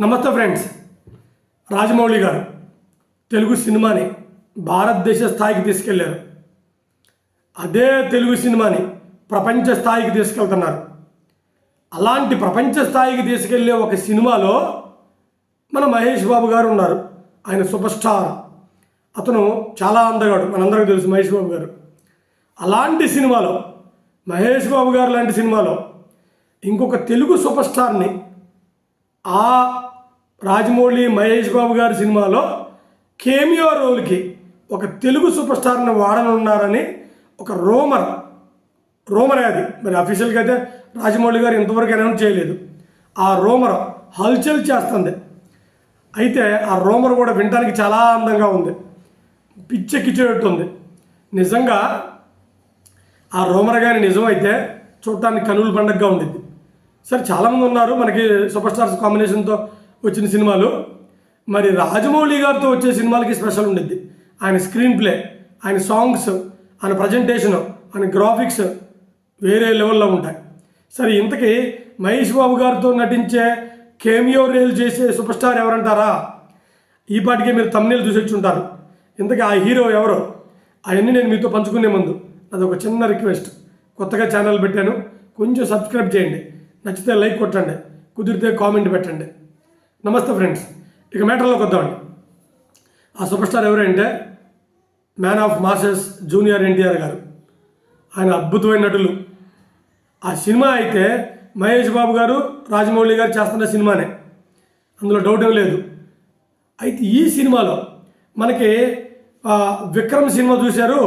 నమస్తే ఫ్రెండ్స్. రాజమౌళి గారు. తెలుగు సినిమాని భారతదేశ స్థాయికి తీసుకెళ్ళారు. అదే తెలుగు సినిమాని ప్రపంచ స్థాయికి తీసుకెళ్తున్నారు. అలాంటి ప్రపంచ స్థాయికి తీసుకెళ్ళే ఒక సినిమాలో మన మహేష్ బాబు గారు ఉన్నారు. ఆయన సూపర్ స్టార్ అతను చాలా అందగాడు. మనందరికీ తెలుసు మహేష్ బాబు గారు. అలాంటి సినిమాలో మహేష్ బాబు గారు లాంటి సినిమాలో ఇంకొక తెలుగు సూపర్ స్టార్ని ఆ రాజమౌళి మహేష్ బాబు గారి సినిమాలో కేమియో రోల్కి ఒక తెలుగు సూపర్ స్టార్ని వాడనున్నారని ఒక రోమర్ రోమర్ అది. మరి అఫీషియల్గా అయితే రాజమౌళి గారు ఇంతవరకు అనౌన్స్ చేయలేదు. ఆ రోమర్ హల్చల్ చేస్తుంది. అయితే ఆ రోమర్ కూడా వినడానికి చాలా అందంగా ఉంది. పిచ్చెక్కిచ్చేటట్టు ఉంది నిజంగా ఆ రోమర్ గారి నిజమైతే చూడటానికి కనుల పండగగా ఉండిద్ది. సరే చాలామంది ఉన్నారు. మనకి సూపర్ స్టార్స్ కాంబినేషన్తో వచ్చిన సినిమాలు. మరి రాజమౌళి గారితో వచ్చే సినిమాలకి స్పెషల్ ఉండిద్ది. ఆయన స్క్రీన్ ప్లే ఆయన సాంగ్స్ ఆయన ప్రజెంటేషను ఆయన గ్రాఫిక్స్ వేరే లెవెల్లో ఉంటాయి. సరే ఇంతకీ మహేష్ బాబు గారితో నటించే కేమియో రేల్ చేసే సూపర్ స్టార్ ఎవరంటారా? ఈ పాటికే మీరు తమ్నేలు చూసి వచ్చి ఉంటారు. ఇంతకీ ఆ హీరో ఎవరో? అవన్నీ నేను మీతో పంచుకునే ముందు అది ఒక చిన్న రిక్వెస్ట్. కొత్తగా ఛానల్ పెట్టాను. కొంచెం సబ్స్క్రైబ్ చేయండి. నచ్చితే లైక్ కొట్టండి కుదిరితే కామెంట్ పెట్టండి. నమస్తే ఫ్రెండ్స్ ఇక మ్యాటర్లోకి వద్దామండి. ఆ సూపర్ స్టార్ ఎవరంటే man of masses junior NTR గారు. ఆయన అద్భుతమైన నటులు. ఆ సినిమా అయితే మహేష్ బాబు గారు రాజమౌళి గారు చేస్తున్న సినిమానే. అందులో డౌట్ ఏం లేదు. అయితే ఈ సినిమాలో మనకి విక్రమ్ సినిమా చూశారు.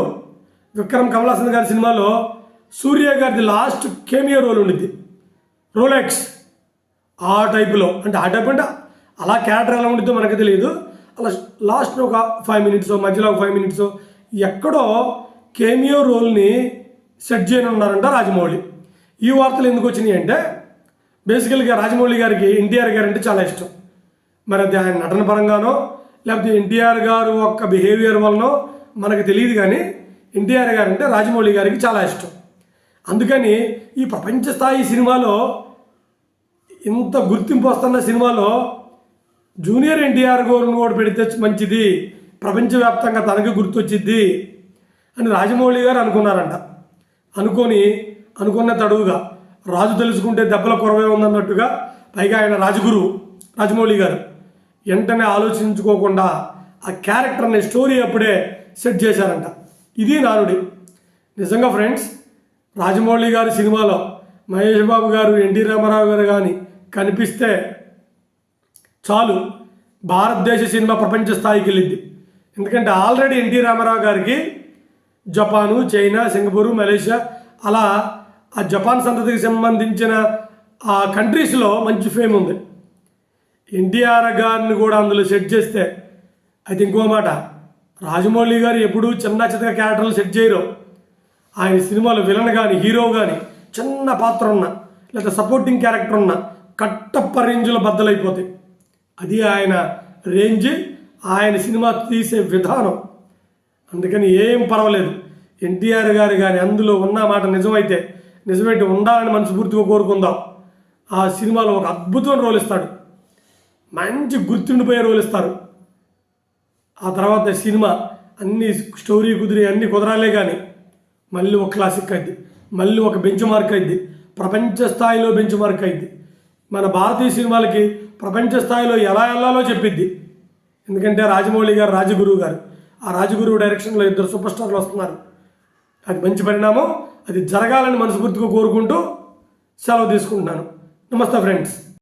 విక్రమ్ కమలాసన్ గారి సినిమాలో సూర్య గారిది లాస్ట్ కేమియో రోల్ ఉండిద్ది. రోలెక్స్. ఆ టైపులో. అంటే ఆ టైప్ అంటే అలా క్యారెక్టర్ ఎలా ఉంటుందో మనకు తెలియదు. అలా లాస్ట్ ఒక ఫైవ్ మినిట్స్ మధ్యలో ఒక ఫైవ్ మినిట్స్ ఎక్కడో కేమియో రోల్ని సెట్ చేయనున్నారంట రాజమౌళి. ఈ వార్తలు ఎందుకు వచ్చినాయి అంటే బేసికల్గా రాజమౌళి గారికి ఎన్టీఆర్ గారు అంటే చాలా ఇష్టం. మరి అది ఆయన నటన పరంగానో లేకపోతే ఎన్టీఆర్ గారు యొక్క బిహేవియర్ వలనో మనకు తెలియదు కానీ ఎన్టీఆర్ గారు అంటే రాజమౌళి గారికి చాలా ఇష్టం. అందుకని ఈ ప్రపంచ స్థాయి సినిమాలో ఇంత గుర్తింపు వస్తున్న సినిమాలో జూనియర్ ఎన్టీఆర్ గోరును కూడా పెడితే మంచిది. ప్రపంచవ్యాప్తంగా తనకి గుర్తొచ్చిద్ది అని రాజమౌళి గారు అనుకున్నారంట. అనుకొని అనుకున్న తడువుగా రాజు తెలుసుకుంటే దెబ్బల కొరవే ఉందన్నట్టుగా పైగా ఆయన రాజగురు రాజమౌళి గారు వెంటనే ఆలోచించుకోకుండా ఆ క్యారెక్టర్ని స్టోరీ అప్పుడే సెట్ చేశారంట. ఇది నానుడి. నిజంగా ఫ్రెండ్స్ రాజమౌళి గారి సినిమాలో మహేష్ బాబు గారు ఎన్టీ రామారావు గారు కానీ కనిపిస్తే చాలు భారతదేశ సినిమా ప్రపంచ స్థాయికి వెళ్ళింది. ఎందుకంటే ఆల్రెడీ ఎన్టీ రామారావు గారికి జపాను చైనా సింగపూరు మలేషియా అలా ఆ జపాన్ సంతతికి సంబంధించిన ఆ కంట్రీస్లో మంచి ఫేమ్ ఉంది. ఎన్టీఆర్ గారిని కూడా అందులో సెట్ చేస్తే అయితే ఇంకో మాట. రాజమౌళి గారు ఎప్పుడూ చిన్న చిన్న క్యారెక్టర్లు సెట్ చేయరు. ఆయన సినిమాలో విలన్ కానీ హీరో కానీ చిన్న పాత్ర ఉన్న లేదా సపోర్టింగ్ క్యారెక్టర్ ఉన్న కట్టప్ప రేంజ్లో బద్దలైపోతాయి. అది ఆయన రేంజ్ ఆయన సినిమా తీసే విధానం. అందుకని ఏం పర్వాలేదు. ఎన్టీఆర్ గారు కానీ అందులో ఉన్న మాట నిజమైతే నిజమైతే ఉండాలని మనస్ఫూర్తిగా కోరుకుందాం. ఆ సినిమాలో ఒక అద్భుతమైన రోల్ ఇస్తాడు. మంచి గుర్తుండిపోయే రోల్ ఇస్తారు. ఆ తర్వాత సినిమా అన్ని స్టోరీ కుదిరి అన్ని కుదరాలే కానీ మళ్ళీ ఒక క్లాసిక్ అయింది. మళ్ళీ ఒక బెంచ్ మార్క్ అయింది. ప్రపంచ స్థాయిలో బెంచ్ మార్క్ అయింది. మన భారతీయ సినిమాలకి ప్రపంచ స్థాయిలో ఎలా వెళ్ళాలో చెప్పిద్ది. ఎందుకంటే రాజమౌళి గారు రాజగురువు గారు ఆ రాజగురువు డైరెక్షన్లో ఇద్దరు సూపర్ స్టార్లు వస్తున్నారు. అది మంచి పరిణామం అది జరగాలని మనస్ఫూర్తిగా కోరుకుంటూ సెలవు తీసుకుంటున్నాను. నమస్తే ఫ్రెండ్స్.